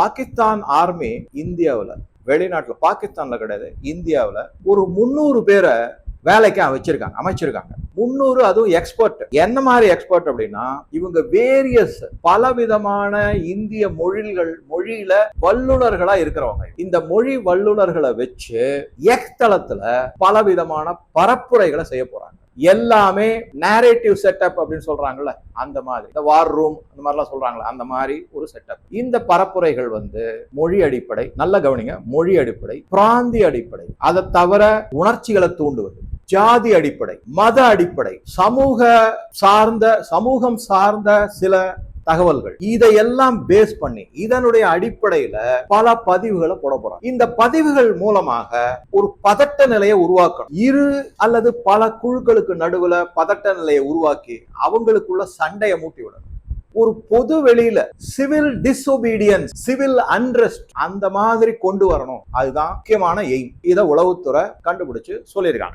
Pakistan army இந்தியாவில் வெளிநாட்டில் பாகிஸ்தானில் கிடையாது இந்தியாவில் ஒரு முந்நூறு பேரை வேலைக்கு வச்சிருக்காங்க அமைச்சிருக்காங்க. முந்நூறு அதுவும் எக்ஸ்பர்ட் என்ன மாதிரி எக்ஸ்பர்ட் அப்படின்னா இவங்க வேரியஸ் பலவிதமான இந்திய மொழிகள் மொழியில வல்லுநர்களா இருக்கிறவங்க. இந்த மொழி வல்லுனர்களை வச்சு எக்ஸ் பல பலவிதமான பரப்புரைகளை செய்ய போறாங்க. எல்லாமே நேரேட்டிவ் செட்டப் அப்படின்னு சொல்றாங்கல்ல அந்த மாதிரி. இந்த வார் ரூம் அந்த மாதிரிலாம் சொல்றாங்கல்ல அந்த மாதிரி ஒரு செட்டப் இந்த பரப்புரைகள் வந்து மொழி அடிப்படை நல்ல கவனிங்க மொழி அடிப்படை பிராந்திய அடிப்படை. அதை தவிர உணர்ச்சிகளை தூண்டுவது. ஜாதி அடிப்படை மத அடிப்படை. சமூக சார்ந்த சமூகம் சார்ந்த சில தகவல்கள். இதையெல்லாம் பேஸ் பண்ணி இதனுடைய அடிப்படையில பல பதிவுகளை போட போறோம் இந்த பதிவுகள் மூலமாக ஒரு பதட்ட நிலையை உருவாக்கணும். இரு அல்லது பல குழுக்களுக்கு நடுவுல பதட்ட நிலையை உருவாக்கி அவங்களுக்குள்ள சண்டையை மூட்டி விடணும். ஒரு பொது வெளியில சிவில் டிஸ்ஒபீடியன்ஸ் சிவில் அன்ரெஸ்ட் அந்த மாதிரி கொண்டு வரணும். அதுதான் முக்கியமான எய்ம் இதை உளவுத்துறை கண்டுபிடிச்சு சொல்லியிருக்காங்க.